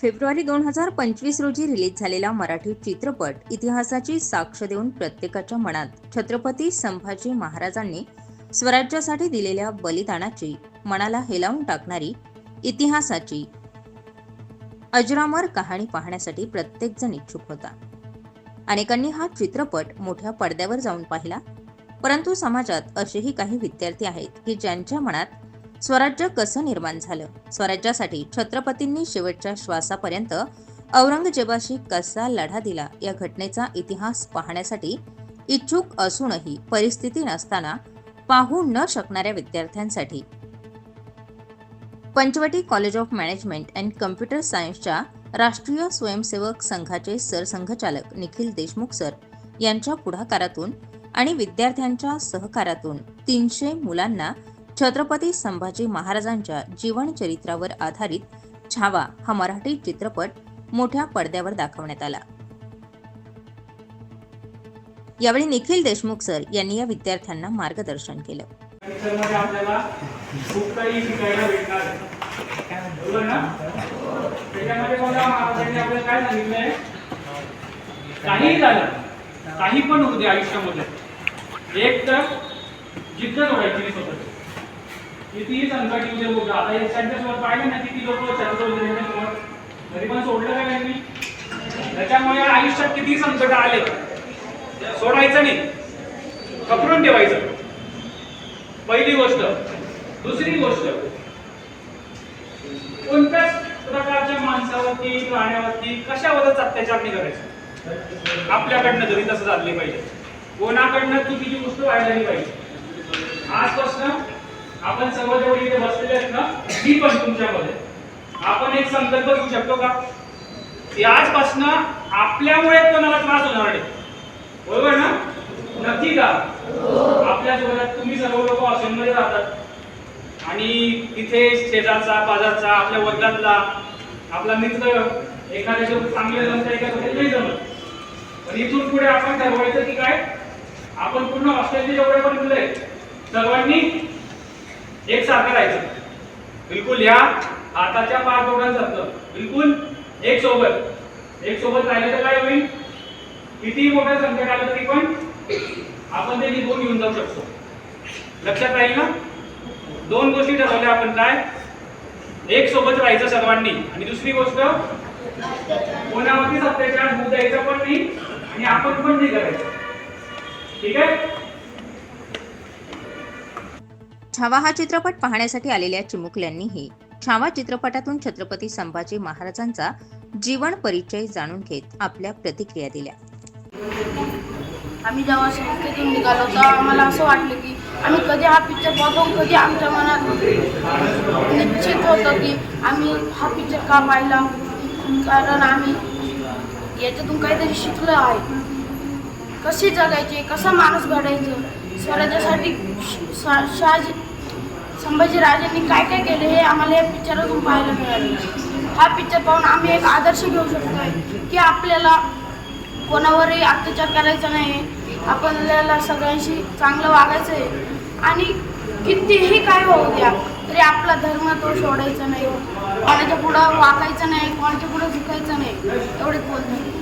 February दोन हजार पंचवीस रोजी रिलीज झालेला मराठी चित्रपट इतिहासाची साक्ष देऊन प्रत्येकाच्या मनात छत्रपती संभाजी महाराजांनी स्वराज्यासाठी दिलेल्या बलिदानाची मनाला हेलावून टाकणारी इतिहासाची अजरामर कहाणी पाहण्यासाठी प्रत्येकजण इच्छुक होता. अनेकांनी हा चित्रपट मोठ्या पडद्यावर जाऊन पाहिला परंतु समाजात असेही काही विद्यार्थी आहेत की ज्यांच्या मनात स्वराज्य कसं निर्माण झालं? स्वराज्यासाठी छत्रपतींनी शेवटच्या श्वासापर्यंत औरंगजेबाशी कसा लढा दिला? या घटनेचा इतिहास पाहण्यासाठी इच्छुक असूनही परिस्थिती नसताना पाहू न शकणाऱ्या विद्यार्थ्यांसाठी. Panchavati college of management and computer सायन्सच्या राष्ट्रीय स्वयंसेवक संघाचे सरसंघचालक निखिल देशमुख सर यांच्या पुढाकारातून आणि विद्यार्थ्यांच्या सहकारातून तीनशे मुलांना छत्रपती संभाजी महाराजांच्या जीवनचरित्रावर आधारित छावा हा मराठी चित्रपट मोठ्या पडद्यावर दाखवण्यात आला. यावेळी निखिल देशमुख सर यांनी या विद्यार्थ्यांना मार्गदर्शन केलं. काही झालं काही पण होऊ दे आयुष्यामध्ये. एक तर जिद्द जोडायची स्वतःची. कितीही संकट येऊ दे बघा आता एक पाहिलं ना किती लोक छत्रपती त्यांच्यासोबत तरी पण सोडलं का त्यांनी? त्याच्यामुळे आयुष्यात किती संकट आले? सोडायचं नाही. खपरून ठेवायचं. पहिली गोष्ट. दुसरी गोष्ट. कोणत्याच प्रकारच्या माणसावरती प्राण्यावरती कशावरच अत्याचार नाही करायचा. आपल्याकडनं जरी तसं चालले पाहिजे. कोणाकडनं चुकीची गोष्ट व्हायला नाही पाहिजे. आजपासून आपण सर्व जेवढे इथे बसलेले आहेत ना मी पण तुमच्यामध्ये. आपण एक संकल्प घेऊ शकतो का? की आजपासून आपल्यामुळे कोणाला त्रास होणार नाही. बरोबर ना? नक्की का? आपल्या जीवनात तुम्ही सर्व लोक हॉस्टेलमध्ये राहतात. आणि तिथे शेजारचा बाजारचा आपल्या वर्गातला आपला मित्र एखाद्या चांगले जमता एखाद्या नाही जमत. पण इथून पुढे आपण ठरवायचं की काय? आपण पूर्ण हॉस्टेलचे जेवढे पण मुलं सर्वांनी एकसारखं राहायचं. बिलकुल ह्या हाताच्या पाय तोडांसारखं बिलकुल एक सोबत. एक सोबत राहिलं तर काय होईल? कितीही मोठ्या संख्या आलं तरी पण आपण ते निघून घेऊन जाऊ शकतो. लक्षात राहील ना? दोन गोष्टी ठरवल्या आपण काय? एक सोबत राहायचं सर्वांनी. आणि दुसरी गोष्ट कोणावरतीच अत्याचार होऊ द्यायचा पण नाही आणि आपण पण नाही करायचं. ठीक आहे? छावा हा चित्रपट पाहण्यासाठी आलेल्या चिमुकल्यांनीही छावा चित्रपटातून छत्रपती संभाजी महाराजांचा जीवन परिचय जाणून घेत आपल्या प्रतिक्रिया दिल्या. आम्ही जेव्हा संस्थेतून निघालो तेव्हा आम्हाला असं वाटलं की आम्ही कधी हा पिक्चर पाहतो कधी आमच्या मनात निश्चित होतं की आम्ही हा पिक्चर का पाहिला? कारण आम्ही याच्यातून काहीतरी शिकलो आहे. कसे जगायचे कसा माणूस घडायचं स्वराज्यासाठी शहाजी संभाजीराजांनी काय काय केले हे आम्हाला या पिक्चरातून पाहायला मिळाले हा पिक्चर पाहून आम्ही एक आदर्श घेऊ शकतो की आपल्याला कोणावरही अत्याचार करायचा नाही. आपल्याला सगळ्यांशी चांगलं वागायचं आहे. आणि कितीही काय होऊ द्या तरी आपला धर्म तो सोडायचा नाही. कोणाच्या पुढं वाकायचं नाही कोणाच्या पुढं झुकायचं नाही. एवढे बोलतो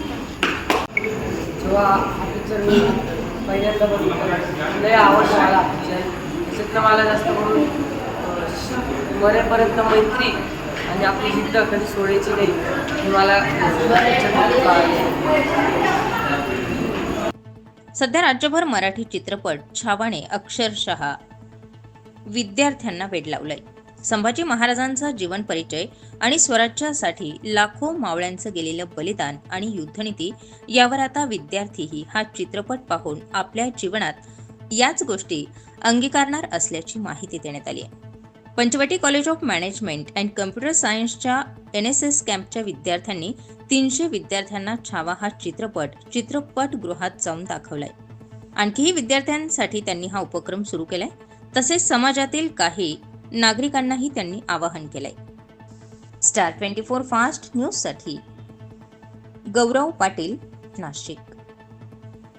जेव्हा हा पिक्चर मी पहिल्यांदा बघितला लय आवड मला पिक्चर त्याच्यातनं मला जास्त करून अं, मरेपर्यंत मैत्री आणि आपली जिद्द कधी सोडायची नाही हे मला सध्या राज्यभर मराठी चित्रपट छावाने अक्षरशः विद्यार्थ्यांना वेड लावलंय. संभाजी महाराजांचा जीवन परिचय आणि स्वराज्यासाठी लाखो मावळ्यांचं गेलेलं बलिदान आणि युद्धनीती यावर आता विद्यार्थीही हा चित्रपट पाहून आपल्या जीवनात याच गोष्टी अंगीकारणार असल्याची माहिती देण्यात आली आहे. Panchavati college of management and computer सायन्सच्या एन एस एस कॅम्पच्या विद्यार्थ्यांनी तीनशे विद्यार्थ्यांना छावा हा चित्रपट चित्रपटगृहात जाऊन दाखवलाय. आणखीही विद्यार्थ्यांसाठी त्यांनी हा उपक्रम सुरू केलाय. तसेच समाजातील काही नागरिकांनाही त्यांनी आवाहन केलंय. स्टार ट्वेंटी फोर फास्ट न्यूजसाठी गौरव पाटील नाशिक.